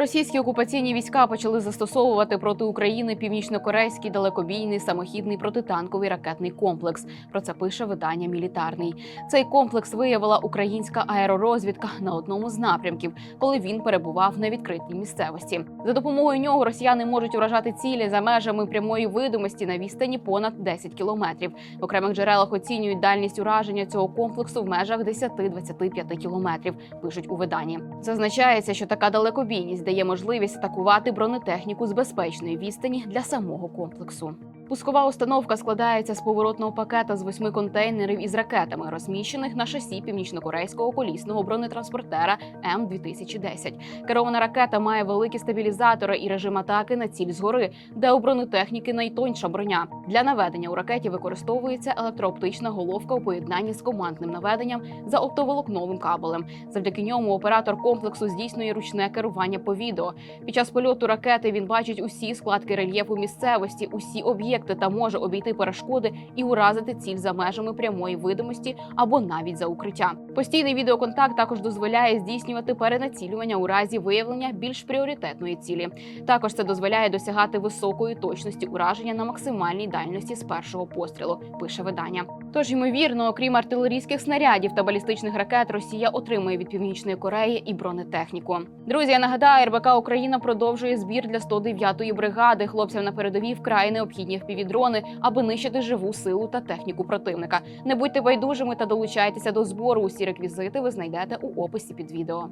Російські окупаційні війська почали застосовувати проти України північно-корейський далекобійний самохідний протитанковий ракетний комплекс. Про це пише видання Мілітарний. Цей комплекс виявила українська аеророзвідка на одному з напрямків, коли він перебував на відкритій місцевості. За допомогою нього росіяни можуть уражати цілі за межами прямої видимості на відстані понад 10 кілометрів. В окремих джерелах оцінюють дальність ураження цього комплексу в межах 10-25 кілометрів. Пишуть у виданні. Зазначається, що така далекобійність дає можливість атакувати бронетехніку з безпечної відстані для самого комплексу. Пускова установка складається з поворотного пакета з восьми контейнерів із ракетами, розміщених на шасі північно-корейського колісного бронетранспортера М 2010 Керована ракета має великі стабілізатори і режим атаки на ціль згори, де у бронетехніки найтоньша броня. Для наведення у ракеті використовується електрооптична головка у поєднанні з командним наведенням за оптоволокновим кабелем. Завдяки ньому оператор комплексу здійснює ручне керування по відео. Під час польоту ракети він бачить усі складки рельєфу місцевості, усі об'єкти та може обійти перешкоди і уразити ціль за межами прямої видимості або навіть за укриття. Постійний відеоконтакт також дозволяє здійснювати перенацілювання у разі виявлення більш пріоритетної цілі. Також це дозволяє досягати високої точності ураження на максимальній дальності з першого пострілу. Пише видання. Тож ймовірно, окрім артилерійських снарядів та балістичних ракет, Росія отримує від північної Кореї і бронетехніку. Друзі, я нагадаю, РБК Україна продовжує збір для 109-ї бригади. Хлопцям на передовій вкрай необхідні впівдрони, аби нищити живу силу та техніку противника. Не будьте байдужими та долучайтеся до збору. Усі реквізити ви знайдете у описі під відео.